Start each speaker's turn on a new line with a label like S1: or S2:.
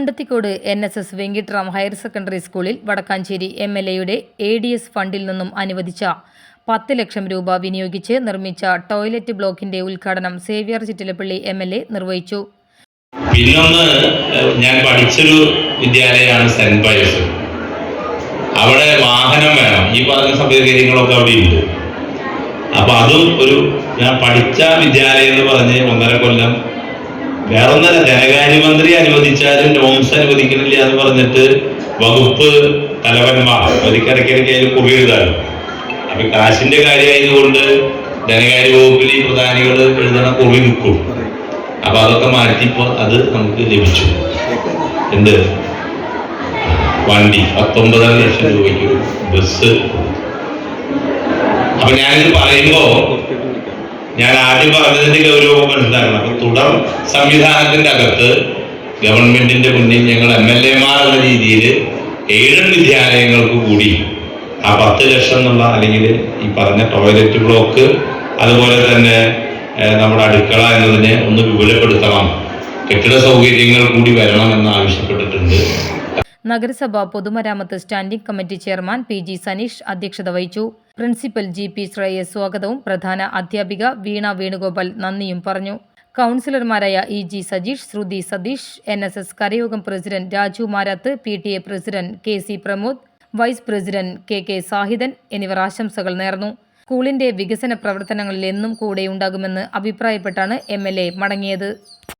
S1: Kandathikode N S S Venkitaram higher secondary സ്കൂളിൽ Vadakkanchery M L എയുടെ A D S ഫണ്ടിൽ നിന്നും അനുവദിച്ച പത്ത് ലക്ഷം രൂപ വിനിയോഗിച്ച് നിർമ്മിച്ച ടോയ്ലറ്റ് ബ്ലോക്കിന്റെ ഉദ്ഘാടനം Xavier Chittilappally M L A നിർവഹിച്ചു.
S2: പിന്നൊന്ന് ഞാൻ പഠിച്ചൊരു വിദ്യാലയമാണ് സെന്റ് പയസ് അവിടെ വാഹനം വേണം. ഈ പറഞ്ഞ സൗകര്യങ്ങളൊക്കെ അവിടെ ഉണ്ട്. അപ്പൊ അതും ഒരു ഞാൻ പഠിച്ച വിദ്യാലയം എന്ന് പറഞ്ഞ് ഒന്നര കൊല്ലം വേറെ ഒന്നല്ല ധനകാര്യമന്ത്രി നോംസ് അനുവദിക്കുന്നില്ല എന്ന് പറഞ്ഞിട്ട് വകുപ്പ് തലവന്മാർ അവരിക്കിടയ്ക്കിടയ്ക്ക് അതിൽ കുറി എഴുതാനും. അപ്പൊ കാശിന്റെ കാര്യമായതുകൊണ്ട് ധനകാര്യ വകുപ്പിൽ ഈ പ്രധാനികൾ എഴുതണ കുറി നിൽക്കും. അപ്പൊ അതൊക്കെ മാറ്റിപ്പോ അത് നമുക്ക് ലഭിച്ചു. എന്ത്? വണ്ടി. പത്തൊമ്പതര ലക്ഷം രൂപയ്ക്ക് ബസ്. അപ്പൊ ഞാനിത് പറയുമ്പോ ഞാൻ ആദ്യം പറഞ്ഞതിന്റെ ഗൗരവം മനസ്സിലാക്കണം അപ്പൊ തുടർ സംവിധാനത്തിന്റെ അകത്ത് ഗവൺമെന്റിന്റെ മുന്നിൽ ഞങ്ങൾ എം എൽ എന്ന രീതിയിൽ ഏഴ് വിദ്യാലയങ്ങൾക്ക് കൂടി ആ പത്ത് ലക്ഷം എന്നുള്ള അല്ലെങ്കിൽ ഈ പറഞ്ഞ ടോയ്ലറ്റ് ബ്ലോക്ക് അതുപോലെ തന്നെ നമ്മുടെ അടുക്കള എന്നതിനെ ഒന്ന് വിപുലപ്പെടുത്തണം. കെട്ടിട സൗകര്യങ്ങൾ കൂടി വരണം എന്ന് ആവശ്യപ്പെട്ടിട്ടുണ്ട്.
S1: നഗരസഭ പൊതുമരാമത്ത് standing committee chairman P G Saneesh അധ്യക്ഷത വഹിച്ചു. പ്രിൻസിപ്പൽ ജി പി ശ്രേയസ് സ്വാഗതവും പ്രധാന അധ്യാപിക വീണ വേണുഗോപാൽ നന്ദിയും പറഞ്ഞു. കൗൺസിലർമാരായ E G Sajeesh Sruthi Satheesh N S S കരയോഗം president Raju Marath P T A president K C Pramod vice president K K Sahidan എന്നിവർ ആശംസകൾ നേർന്നു. സ്കൂളിന്റെ വികസന പ്രവർത്തനങ്ങളിൽ എന്നും കൂടെയുണ്ടാകുമെന്ന് അഭിപ്രായപ്പെട്ടാണ് എം എൽ എ മടങ്ങിയത്.